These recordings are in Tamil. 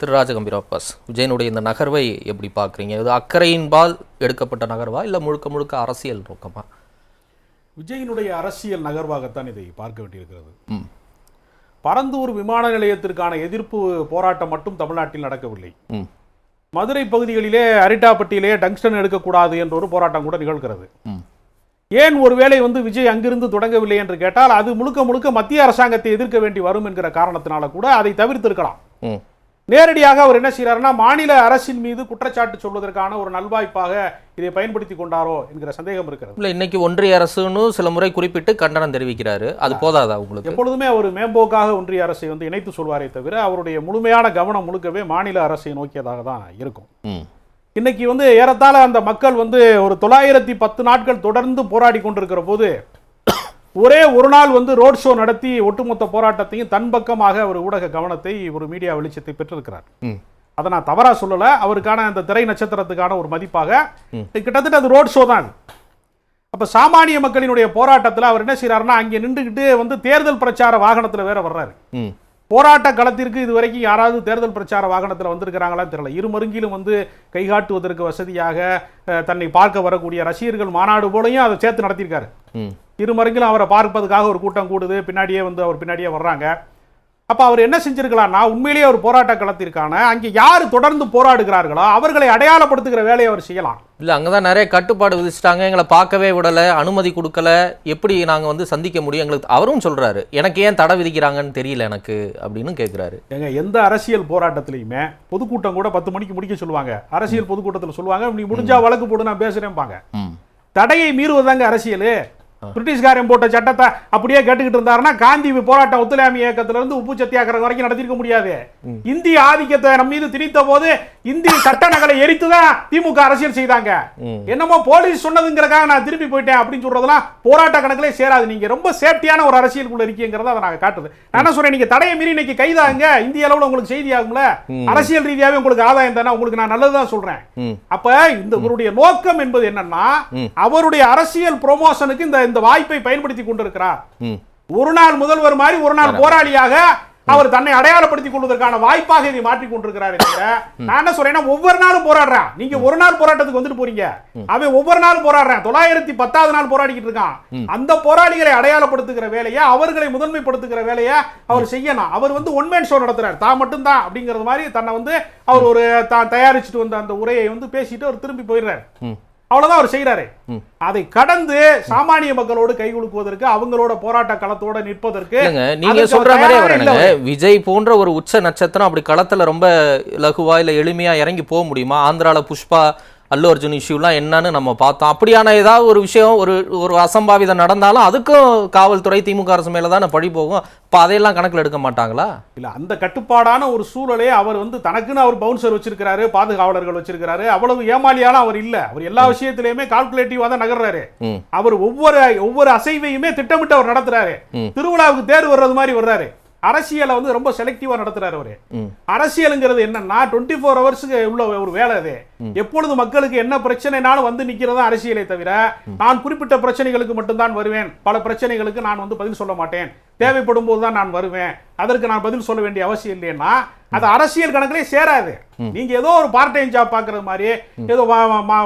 திரு ராஜகம்பீர் அப்பாஸ் விஜயனுடைய இந்த நகர்வை எப்படி பார்க்குறீங்க? இது அக்கறையின்பால் எடுக்கப்பட்ட நகர்வா? இல்லை முழுக்க முழுக்க அரசியல் நோக்கமா? விஜயினுடைய அரசியல் நகர்வாகத்தான் இதை பார்க்க வேண்டியிருக்கிறது. பரந்தூர் விமான நிலையத்திற்கான எதிர்ப்பு போராட்டம் மட்டும் தமிழ்நாட்டில் நடக்கவில்லை. மதுரை பகுதிகளிலே அரிட்டாப்பட்டியிலே டங்ஸ்டன் எடுக்கக்கூடாது என்ற ஒரு போராட்டம் கூட நிகழ்கிறது. ஏன் ஒருவேளை வந்து விஜய் அங்கிருந்து தொடங்கவில்லை என்று கேட்டால் அது முழுக்க முழுக்க மத்திய அரசாங்கத்தை எதிர்க்க வேண்டி வரும் என்கிற காரணத்தினால கூட அதை தவிர்த்திருக்கலாம். நேரடியாக அவர் என்ன செய்யறாருன்னா மாநில அரசின் மீது குற்றச்சாட்டு சொல்வதற்கான ஒரு நல்வாய்ப்பாக இதை பயன்படுத்தி கொண்டாரோ என்கிற சந்தேகம் இருக்கிறது. இல்லை இன்னைக்கு ஒன்றிய அரசுன்னு சில முறை குறிப்பிட்டு கண்டனம் தெரிவிக்கிறாரு. அது போதாதா உங்களுக்கு? எப்பொழுதுமே அவர் மேம்போக்காக ஒன்றிய அரசை வந்து இணைத்து சொல்வாரே தவிர அவருடைய முழுமையான கவனம் முழுக்கவே மாநில அரசை நோக்கியதாக தான் இருக்கும். இன்னைக்கு வந்து ஏறத்தாழ அந்த மக்கள் வந்து ஒரு தொள்ளாயிரத்தி பத்து நாட்கள் தொடர்ந்து போராடி கொண்டிருக்கிற போது ஒரே ஒரு நாள் வந்து ரோட் ஷோ நடத்தி ஒட்டுமொத்த போராட்டத்தையும் தன் பக்கமாக ஒரு ஊடக கவனத்தை ஒரு மீடியா வெளிச்சத்தை பெற்றிருக்கிறார். அதை நான் தவறா சொல்லல. அவருக்கான அந்த திரை நட்சத்திரத்துக்கான ஒரு மதிப்பாக கிட்டத்தட்ட அது ரோட் ஷோ தான் அப்ப சாமானிய மக்களினுடைய போராட்டத்தில் அவர் என்ன செய்யறாருன்னா அங்கே நின்றுக்கிட்டு வந்து தேர்தல் பிரச்சார வாகனத்தில் வேற வர்றாரு. போராட்ட களத்திற்கு இதுவரைக்கும் யாராவது தேர்தல் பிரச்சார வாகனத்தில் வந்திருக்கிறாங்களான்னு தெரியல. இருமருங்கிலும் வந்து கைகாட்டுவதற்கு வசதியாக தன்னை பார்க்க வரக்கூடிய ரசிகர்கள் மாநாடு போலையும் அதை சேர்த்து நடத்தியிருக்காரு. ம். இருமருங்கிலும் அவரை பார்ப்பதுக்காக ஒரு கூட்டம் கூடுது. பின்னாடியே வந்து அவர் பின்னாடியே வர்றாங்க. அப்ப அவர் என்ன செஞ்சிருக்கலாம்னா உண்மையிலேயே ஒரு போராட்ட களத்திற்கான அங்கே யார் தொடர்ந்து போராடுகிறார்களோ அவர்களை அடையாளப்படுத்துகிற வேலையை அவர் செய்யலாம். இல்லை அங்கே தான் நிறைய கட்டுப்பாடு விதிச்சிட்டாங்க. எங்களை பார்க்கவே விடலை அனுமதி கொடுக்கல. எப்படி நாங்கள் வந்து சந்திக்க முடியும்? எங்களுக்கு அவரும் சொல்கிறாரு எனக்கு ஏன் தடை விதிக்கிறாங்கன்னு தெரியல எனக்கு அப்படின்னு கேட்குறாரு எங்க எந்த அரசியல் போராட்டத்திலையுமே பொதுக்கூட்டம் கூட பத்து மணிக்கு முடிக்க சொல்லுவாங்க. அரசியல் பொதுக்கூட்டத்தில் சொல்லுவாங்க நீ முடிஞ்சா வழக்கு போடு நான் பேசுறேன்பாங்க. ம். தடையை மீறுவதாங்க அரசியல். பிரிட்டிஷ்காரன் போட்ட சட்டத்தை அப்படியே கேட்டுக்கிட்டு இருந்தாருன்னா காந்தி போராட்டம் ஒத்துழையாமை இயக்கத்துல இருந்து உப்பு சத்தியாகிரகம் வரைக்கும் நடத்திருக்க முடியாது. இந்திய ஆதிக்கத்தை நம்ம மீது திணித்த போது இந்திய சட்ட நகலை எரித்து தான் திமுக அரசியல் செய்தாங்க. என்னமோ போலீஸ் சொன்னதுங்கிறக்காக நான் திருப்பி போயிட்டேன் அப்படின்னு சொல்றதெல்லாம் போராட்ட கணக்கிலே சேராது. நீங்க ரொம்ப சேஃப்டியான ஒரு அரசியலுக்குள்ள இருக்கீங்கிறத அதை நாங்க காட்டுது. நான் என்ன சொல்றேன் நீங்க தடையை மீறி இன்னைக்கு கைதாங்க இந்திய அளவுல உங்களுக்கு செய்தி ஆகும்ல? அரசியல் ரீதியாவே உங்களுக்கு ஆதாயம் தானே உங்களுக்கு நான் நல்லதுதான் சொல்றேன். அப்ப இந்த இவருடைய நோக்கம் என்பது என்னன்னா. அவருடைய அரசியல் ப்ரொமோஷனுக்கு இந்த இந்த வாய்ப்பை பயன்படுத்தி கொண்டிருக்கிறார். ஒரு நாள் முதல்வர் மாதிரி ஒரு நாள் போராளியாக அவர் தன்னை அடையாளப்படுத்திக் கொள்வதற்கான வாய்ப்பாக இதை மாற்றிக் கொண்டிருக்கிறார் நான் என்ன சொல்றேன்னா ஒவ்வொரு நாளும் போராடுறான் நீங்க ஒரு நாள் போராட்டத்துக்கு வந்துட்டு போறீங்க. அவன் ஒவ்வொரு நாளும் போராடுறான். தொள்ளாயிரத்தி பத்தாவது நாள் போராடிக்கிட்டு இருக்கான். அந்த போராளிகளை அடையாளப்படுத்துகிற வேலையை அவர்களை முதன்மைப்படுத்துகிற வேலையை அவர் செய்யணும். அவர் வந்து ஒன்மேன் ஷோ நடத்துறாரு. தான் மட்டும்தான் அப்படிங்கிறது மாதிரி தன்னை வந்து அவர் ஒரு தான் தயாரிச்சுட்டு வந்த அந்த உரையை வந்து பேசிட்டு அவர் திரும்பி போயிடுறாரு. அவ்வளவுதான் அவர் செய்யறாரு. அதை கடந்து சாமானிய மக்களோடு கை குலுக்குவதற்கு அவங்களோட போராட்ட களத்தோட நிற்பதற்கு நீங்க சொல்ற வரணுங்க. விஜய் போன்ற ஒரு உச்ச நட்சத்திரம் அப்படி களத்துல ரொம்ப லகுவா இல்ல எளிமையா இறங்கி போக முடியுமா? ஆந்திரால புஷ்பா அல்லு அர்ஜுன் இஷ்யூலாம் என்னன்னு நம்ம பார்த்தோம். அப்படியான ஏதாவது ஒரு விஷயம் ஒரு ஒரு அசம்பாவிதம் நடந்தாலும் அதுக்கும் காவல்துறை திமுக அரசு மேல தானே பழி போகும். இப்போ அதையெல்லாம் கணக்கில் எடுக்க மாட்டாங்களா? இல்ல அந்த கட்டுப்பாடான ஒரு சூழலே அவர் வந்து தனக்குன்னு அவர் பவுன்சர் வச்சிருக்கிறாரு பாதுகாவலர்கள் வச்சிருக்கிறாரு. அவ்வளவு ஏமாளியால அவர் இல்ல. அவர் எல்லா விஷயத்திலயுமே கால்குலேட்டிவா தான் நகர்றாரு. அவர் ஒவ்வொரு ஒவ்வொரு அசைவையுமே திட்டமிட்டு அவர் நடத்துறாரு. திருவிழாவுக்கு தேர் வர்றது மாதிரி வர்றாரு. அரசியலை வந்து ரொம்ப செலக்டிவா நடத்துறாரு அவரு. அரசியலுங்கிறது என்னன்னா டுவெண்ட்டி ஃபோர் ஹவர்ஸுக்கு உள்ள ஒரு வேலை அது. எப்பொழுது மக்களுக்கு என்ன பிரச்சனைனாலும் வந்து நிக்கிறதா அரசியலை தவிர நான் குறிப்பிட்ட பிரச்சனைகளுக்கு மட்டும்தான் வருவேன். பல பிரச்சனைகளுக்கு நான் வந்து பதில் சொல்ல மாட்டேன். தேவைப்படும் போது தான் நான் வருவேன். அதற்கு நான் பதில் சொல்ல வேண்டிய அவசியம் இல்லைன்னா அது அரசியல் கணக்கிலே சேராது. நீங்க ஏதோ ஒரு பார்ட் டைம் ஜாப் பாக்குறது மாதிரி ஏதோ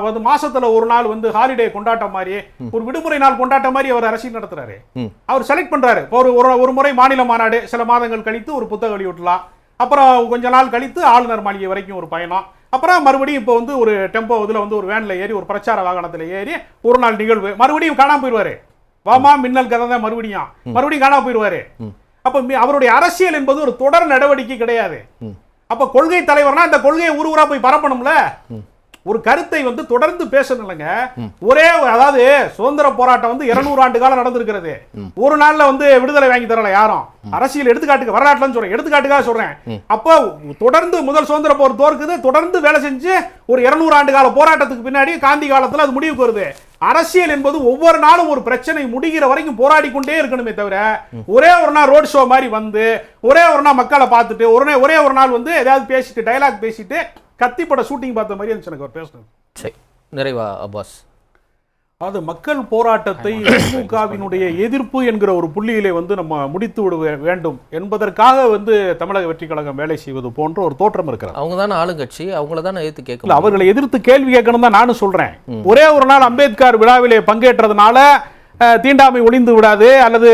வந்து மாசத்துல ஒரு நாள் வந்து ஹாலிடே கொண்டாட்டம் மாதிரி ஒரு விடுமுறை நாள் கொண்டாட்டம் மாதிரி அவர் அரசியல் நடத்துறாரு. அவர் செலக்ட் பண்றாரு. ஒரு ஒரு- முறை மாநில மாநாடு சில மாதங்கள் கழித்து ஒரு புத்தக வெளியிடலாம். அப்புறம் கொஞ்ச நாள் கழித்து ஆளுநர் மாளிகை வரைக்கும் ஒரு பயணம். அப்புறம் மறுபடியும் இப்போ வந்து ஒரு டெம்போ இதில் வந்து ஒரு வேன்ல ஏறி ஒரு பிரச்சார வாகனத்தில் ஏறி ஒரு நாள் நிகழ்வு. மறுபடியும் காணாம போயிடுவாரு வாமா மின்னல் கதை தான் மறுபடியும் மறுபடியும் காணாம போயிடுவாரு. அப்ப அவருடைய அரசியல் என்பது ஒரு தொடர் நடவடிக்கை கிடையாது. அப்ப கொள்கை தலைவர்னா அந்த கொள்கையை ஊர் ஊரா போய் பரப்பணும்ல? ஒரு கருத்தை வந்து தொடர்ந்து பேசணும் இல்லைங்க ஒரே அதாவது சுதந்திர போராட்டம் வந்து 200 ஆண்டு காலம் நடந்திருக்கிறது. ஒரு நாள்ல வந்து விடுதலை வாங்கி தரல யாரும். அரசியல் எடுத்துக்காட்டுக்கு வரலாற்றுல சொல்றேன். எடுத்துக்காட்டுக்காக சொல்றேன். அப்போ தொடர்ந்து முதல் சுதந்திர போர் தோற்குது. தொடர்ந்து வேலை செஞ்சு ஒரு 200 ஆண்டு கால போராட்டத்துக்கு பின்னாடி காந்தி காலத்துல அது முடிவுக்கு வருது. அரசியல் என்பது ஒவ்வொரு நாளும் ஒரு பிரச்சனை முடிகிற வரைக்கும் போராடி கொண்டே இருக்கணுமே தவிர ஒரே ஒரு நாள் ரோட் ஷோ மாதிரி வந்து ஒரே ஒரு நாள் மக்களை பார்த்துட்டு ஒரே ஒரே ஒரு நாள் வந்து ஏதாவது பேசிட்டு டைலாக் பேசிட்டு கத்திப்பட ஷூட்டிங் பார்த்த மாதிரி இருந்துச்சு எனக்கு அவர் பேசுனது. சரி நிறைவா அப்பாஸ். அது மக்கள் போராட்டத்தை திமுகவினுடைய எதிர்ப்பு என்கிற ஒரு புள்ளியிலே வந்து நம்ம முடித்து விட வேண்டும் என்பதற்காக வந்து தமிழக வெற்றி கழகம் வேலை செய்வது போன்ற ஒரு தோற்றம் இருக்கிறது. அவங்க தானே ஆளுங்கட்சி அவங்கள தானே ஏத்து கேட்க இல்ல அவர்களை எதிர்த்து கேள்வி கேட்கணும் தான் நானும் சொல்றேன். ஒரே ஒரு நாள் அம்பேத்கர் விழாவிலே பங்கேற்றதுனால தீண்டாமை ஒளிந்து விடாது அல்லது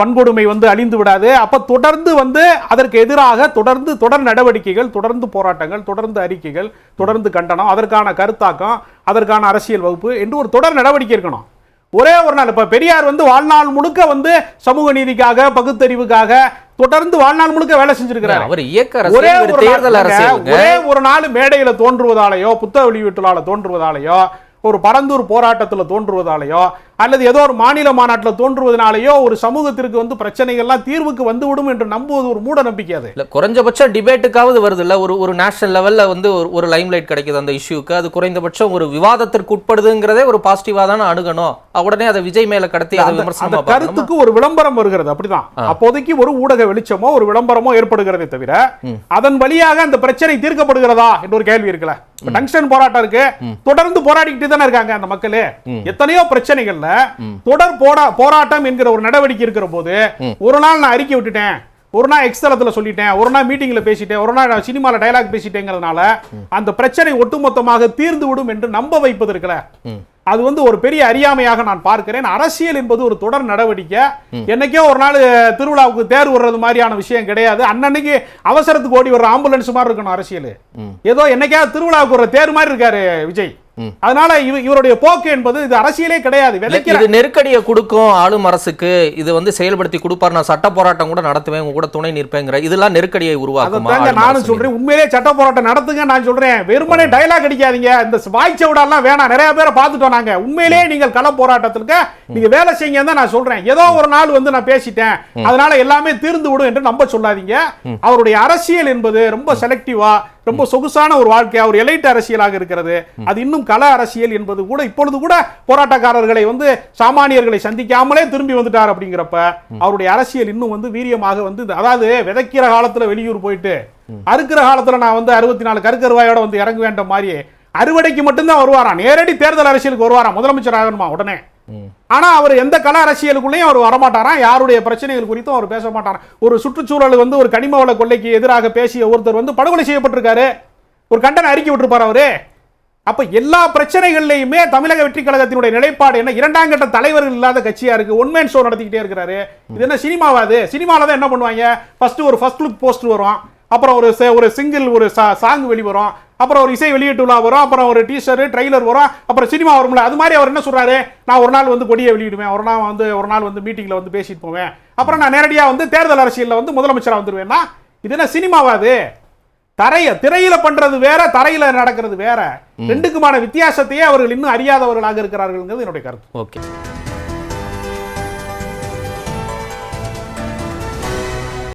வன்கொடுமை வந்து அழிந்து விடாது. அப்ப தொடர்ந்து வந்து அதற்கு எதிராக தொடர்ந்து தொடர் நடவடிக்கைகள் தொடர்ந்து போராட்டங்கள் தொடர்ந்து அறிக்கைகள் தொடர்ந்து கண்டனம் அதற்கான கருத்தாக்கம் அதற்கான அரசியல் வகுப்பு என்று ஒரு தொடர் நடவடிக்கை இருக்கணும். ஒரே ஒரு நாள். இப்ப பெரியார் வந்து வாழ்நாள் முழுக்க வந்து சமூக நீதிக்காக பகுத்தறிவுக்காக தொடர்ந்து வாழ்நாள் முழுக்க வேலை செஞ்சிருக்கிறார். அவர் இயக்க ஒரே ஒரு தேர்தல் ஒரே ஒரு நாள் மேடையில தோன்றுவதாலேயோ புத்தக வெளியீட்டுலால தோன்றுவதாலேயோ ஒரு பரந்தூர் போராட்டத்துல தோன்றுவதாலேயோ அல்லது ஏதோ ஒரு மாநில மாநாட்டுல தோன்றுவதனாலேயோ ஒரு சமூகத்திற்கு வந்து பிரச்சனைகள்லாம் தீர்வுக்கு வந்துவிடும் என்று நம்புவது ஒரு மூட நம்பிக்கை அது. இல்ல குறைஞ்சபட்சம் டிபேட்டுக்காவது வருது. இல்ல ஒரு ஒரு நேஷனல் லெவல்ல வந்து ஒரு ஒரு லைம்லைட் கிடைக்குது அந்த இஷ்யூக்கு அது குறைந்தபட்சம் ஒரு விவாதத்திற்கு உட்படுதுங்கிறதே ஒரு பாசிட்டிவா தானே அணுகணும். உடனே அதை விஜய் மேல கடத்தி அந்த- கருத்துக்கு ஒரு விளம்பரம் வருகிறது அப்படிதான். அப்போதைக்கு ஒரு ஊடக வெளிச்சமோ ஒரு விளம்பரமோ ஏற்படுகிறதே தவிர அதன் வழியாக அந்த பிரச்சனை தீர்க்கப்படுகிறதா? என்ற ஒரு கேள்வி இருக்குல்ல. டங்ஸ்டன் போராட்டம் இருக்கு. தொடர்ந்து போராடிக்கிட்டு தானே இருக்காங்க அந்த மக்களே? எத்தனையோ பிரச்சனைகள்ல தொடர் போரா போராட்டம் என்கிற ஒரு நடவடிக்கை இருக்கிற போது ஒரு நாள் நான் அறிக்கை விட்டுட்டேன். ஒரு நாள் எக்ஸ்தலத்துல சொல்லிட்டேன். ஒரு நாள் மீட்டிங்ல பேசிட்டேன். ஒரு நாள் சினிமால டயலாக் பேசிட்டேங்கிறதுனால அந்த பிரச்சனை ஒட்டுமொத்தமாக தீர்ந்து விடும் என்று நம்ப வைப்பது இருக்குல்ல அது வந்து ஒரு பெரிய அறியாமையாக நான் பார்க்கிறேன். அரசியல் என்பது ஒரு தொடர் நடவடிக்கை. என்னைக்கோ ஒரு நாள் திருவிழாவுக்கு தேர் விடுறது மாதிரியான விஷயம் கிடையாது. அன்னன்னைக்கு அவசரத்துக்கு ஓடி வர்ற ஆம்புலன்ஸ் மாதிரி இருக்கணும் அரசியல். ஏதோ என்னைக்காவது திருவிழாவுக்கு ஒரு தேர் மாதிரி இருக்காரு விஜய். அதனால இவ- இவருடைய போக்கு என்பது இது அரசியலே கிடையாது. இது நெருக்கடியை கொடுக்கும் ஆளும் அரசுக்கு இது வந்து செயல்படுத்தி கொடுப்பார். நான் சட்ட போராட்டம் கூட நடத்துவேன் உங்க கூட துணை நிற்பேங்கிற. இதெல்லாம் நெருக்கடியை உருவாக்குமா நானும்? சொல்றேன். உண்மையிலே சட்ட போராட்டம் நடத்துங்க நான் சொல்றேன். வெறுமனே டயலாக் அடிக்காதீங்க. இந்த வாய்ச்சவுடெல்லாம் வேணாம். நிறைய பேரை பார்த்துட்டோம் நாங்க. உண்மையிலே நீங்கள் கள போராட்டத்திற்கு நீங்க வேலை செய்யுங்க தான் நான் சொல்றேன். ஏதோ ஒரு நாள் வந்து நான் பேசிட்டேன். அதனால எல்லாமே தீர்ந்து விடும் என்று நம்ப சொல்லாதீங்க. அவருடைய அரசியல் என்பது ரொம்ப செலக்டிவா ரொம்ப சொகுசான ஒரு வாழ்க்கை ஒரு எலைட் அரசியலாக இருக்கிறது. அது இன்னும் கல அரசியல் என்பது கூட இப்பொழுது கூட போராட்டக்காரர்களை வந்து சாமானியர்களை சந்திக்காமலே திரும்பி வந்துட்டார் அப்படிங்கிறப்ப அவருடைய அரசியல் இன்னும் வந்து வீரியமாக வந்து அதாவது விதைக்கிற காலத்துல வெளியூர் போயிட்டு அறுக்கிற காலத்துல நான் வந்து அறுபத்தி நாலு கருக்கருவாயோட வந்து இறங்க வேண்ட மாதிரி அறுவடைக்கு மட்டும்தான் வருவாராம். நேரடி தேர்தல் அரசியலுக்கு வருவாராம். முதலமைச்சர் ஆகணுமா? உடனே. ஆனா அவர் எந்த கல அரசியலுக்குள்ளேயும் அவர் வரமாட்டாராம் யாருடைய பிரச்சனைகள் குறித்தும் அவர் பேச மாட்டாராம் ஒரு சுற்றுச்சூழல் வந்து ஒரு கனிம வள கொள்ளைக்கு எதிராக பேசிய ஒருத்தர் வந்து படுகொலை செய்யப்பட்டிருக்காரு. ஒரு கண்டன அறிக்கை விட்டுருப்பார் அவரு. அப்ப எல்லா பிரச்சனைகள்லையுமே தமிழக வெற்றி கழகத்தினுடைய நிலைப்பாடு என்ன? இரண்டாம் கட்ட தலைவர்கள் இல்லாத கட்சியா இருக்கு. ஒன்மேன் ஷோ நடத்திக்கிட்டே இருக்கிறாரு. இது என்ன சினிமாவாது சினிமாவில் தான் என்ன பண்ணுவாங்க? ஃபர்ஸ்ட் ஒரு ஃபர்ஸ்ட் லுக் போஸ்ட் வரும். அப்புறம் ஒரு ஒரு சிங்கிள் ஒரு சாங் வெளிவரும் அப்புறம் ஒரு இசை வெளியீட்டு விழா வரும். அப்புறம் ஒரு டீசர் ட்ரைலர் வரும். அப்புறம் சினிமா வரும்ல. அது மாதிரி அவர் என்ன சொல்றாரு? நான் ஒரு நாள் வந்து கொடியை வெளியிடுவேன். ஒரு நாள் வந்து ஒரு நாள் வந்து மீட்டிங்ல வந்து பேசிட்டு போவேன். அப்புறம் நான் நேரடியா வந்து தேர்தல் அரசியல்ல வந்து முதலமைச்சரா வந்துருவேன்னா இது என்ன சினிமாவாது தரைய திரையில பண்றது வேற தரையில நடக்கிறது வேற. ரெண்டுக்குமான வித்தியாசத்தையே அவர்கள் இன்னும் அறியாதவர்களாக இருக்கிறார்கள் என்னுடைய கருத்து. ஓகே.